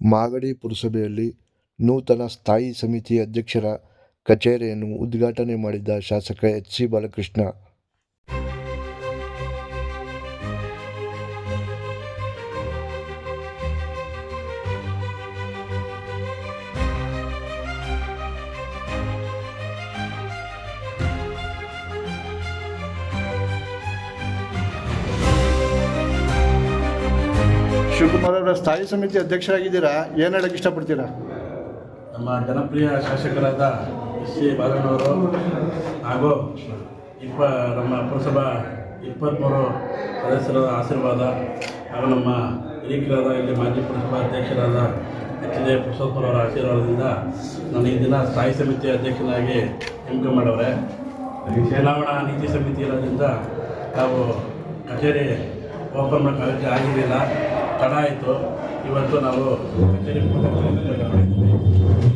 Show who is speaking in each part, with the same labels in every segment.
Speaker 1: ಮಾಗಡಿ ಪುರಸಭೆಯಲ್ಲಿ ನೂತನ ಸ್ಥಾಯಿ ಸಮಿತಿ ಅಧ್ಯಕ್ಷರ ಕಚೇರಿಯನ್ನು ಉದ್ಘಾಟನೆ ಮಾಡಿದ ಶಾಸಕ ಎಚ್ ಸಿ ಬಾಲಕೃಷ್ಣ.
Speaker 2: ಶಿವಕುಮಾರ್ ಅವರ ಸ್ಥಾಯಿ ಸಮಿತಿ ಅಧ್ಯಕ್ಷರಾಗಿದ್ದೀರಾ? ಏನು ಹೇಳಕ್ಕೆ ಇಷ್ಟಪಡ್ತೀರಾ?
Speaker 3: ನಮ್ಮ ಜನಪ್ರಿಯ ಶಾಸಕರಾದ ಎಸ್ ಸಿ ಬಾಲಣ್ಣವರು ಹಾಗೂ ಇಪ್ಪ, ನಮ್ಮ ಪುರಸಭಾ ಇಪ್ಪತ್ತ್ಮೂರು ಸದಸ್ಯರ ಆಶೀರ್ವಾದ ಹಾಗೂ ನಮ್ಮ ಹಿರಿಯರಾದ ಇಲ್ಲಿ ಮಾಜಿ ಪುರಸಭಾ ಅಧ್ಯಕ್ಷರಾದ ಎಚ್ ಡಿ ಪುರುಷೋತ್ತಮರವರ ಆಶೀರ್ವಾದದಿಂದ ನಾನು ಈ ದಿನ ಸ್ಥಾಯಿ ಸಮಿತಿ ಅಧ್ಯಕ್ಷನಾಗಿ ನೇಮಕ ಮಾಡವ್ರೆ. ಚುನಾವಣಾ ನೀತಿ ಸಮಿತಿ ಇರೋದ್ರಿಂದ ನಾವು ಕಚೇರಿ ಓಪನ್ ಮಾಡೋಕ್ಕಾಗಿ ಆಗಿರಲಿಲ್ಲ. ತಡ ಆಯಿತು ಇವತ್ತು ನಾವು ಕಚೇರಿ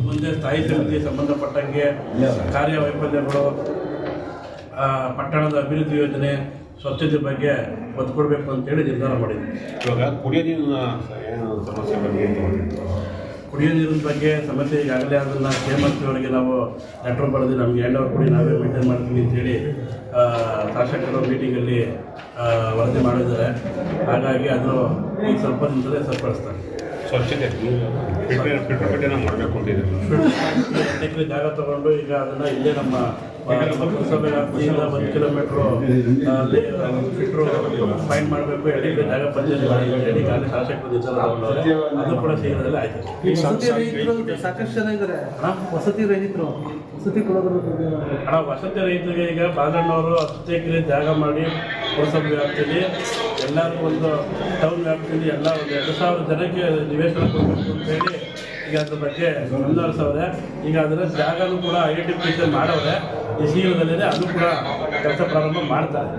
Speaker 3: ಮುಂದೆ ಸ್ಥಾಯಿ ಸಮಿತಿ ಸಂಬಂಧಪಟ್ಟಂಗೆ ಕಾರ್ಯ ವೈಫಲ್ಯಗಳು ಪಟ್ಟಣದ ಅಭಿವೃದ್ಧಿ ಯೋಜನೆ, ಸ್ವಚ್ಛತೆ ಬಗ್ಗೆ ಒತ್ತು ಕೊಡಬೇಕು ಅಂತೇಳಿ ನಿರ್ಧಾರ ಮಾಡಿದ್ವಿ
Speaker 4: ಇವಾಗ ಕುಡಿಯೋ ನೀರಿನ ಸಮಸ್ಯೆ ಬಗ್ಗೆ?
Speaker 3: ಕುಡಿಯೋ ನೀರಿನ ಬಗ್ಗೆ ಸಮಸ್ಯೆ ಈಗಾಗಲೇ ಅದನ್ನು ಅವರಿಗೆ ನಾವು ಲೆಟ್ರ್ ಬರೆದು ನಮಗೆ ಎರಡು ಕುಡಿ ನಾವೇ ಮೇಂಟೈನ್ ಮಾಡ್ತೀವಿ ಅಂತೇಳಿ ಶಾಸಕರ ಮೀಟಿಂಗಲ್ಲಿ ವರದಿ ಮಾಡಿದ್ದಾರೆ. ಹಾಗಾಗಿ ಅದು ಈಗ ಸ್ವಲ್ಪ ದಿನದಲ್ಲೇ ಸರಿಪಡಿಸ್ತಾರೆ.
Speaker 4: ಫಿಲ್ಟರ್ ಫಿಲ್ಟರ್ ಮಾಡಬೇಕು
Speaker 3: ಜಾಗ ತಗೊಂಡು ಈಗ ಅದನ್ನ ಇಲ್ಲೇ ನಮ್ಮ ಆ, ಪುರಸಭೆ ವ್ಯಾಪ್ತಿಯಿಂದ ಒಂದು ಕಿಲೋಮೀಟ್ರು ಅಲ್ಲಿ ಫಿಟ್ರು ಫೈನ್ ಮಾಡಬೇಕು. ಜಾಗ ಪಂಚಾಯತ್ ಹೇಳಿ ಶಾಸಕರು ಅದು ಕೂಡ ಶೀಘ್ರದಲ್ಲೇ ಆಯಿತು.
Speaker 5: ಸಾಕಷ್ಟು ಜನ ಇದ್ದಾರೆ ವಸತಿ ರಹಿತರು ವಸತಿ ಕೊಡೋದ್ರ ಬಗ್ಗೆ
Speaker 3: ವಸತಿ ರೈತರಿಗೆ ಈಗ ಬಾಲಣ್ಣವರು ಹತ್ತು ಎಕರೆ ಜಾಗ ಮಾಡಿ ಪುರಸಭೆ ವ್ಯಾಪ್ತಿಯಲ್ಲಿ ಎಲ್ಲರೂ ಒಂದು ಟೌನ್ ವ್ಯಾಪ್ತಿಯಲ್ಲಿ ಎಲ್ಲ ಒಂದು ಎರಡು ಸಾವಿರ ಜನಕ್ಕೆ ನಿವೇಶನ ಕೊಡಬೇಕು ಅಂತ ಹೇಳಿ ಈಗ ಅದ್ರ ಬಗ್ಗೆ ಮುಂದುವರಿಸವ್ರೆ. ಈಗ ಅದರ ಜಾಗನೂ ಕೂಡ ಐಡೆಂಟಿಫಿಕೇಶನ್ ಮಾಡವ್ರೆ. ಈ ಶೀಘ್ರದಲ್ಲೇ ಅದು ಕೂಡ ಕೆಲಸ ಪ್ರಾರಂಭ ಮಾಡ್ತಾರೆ.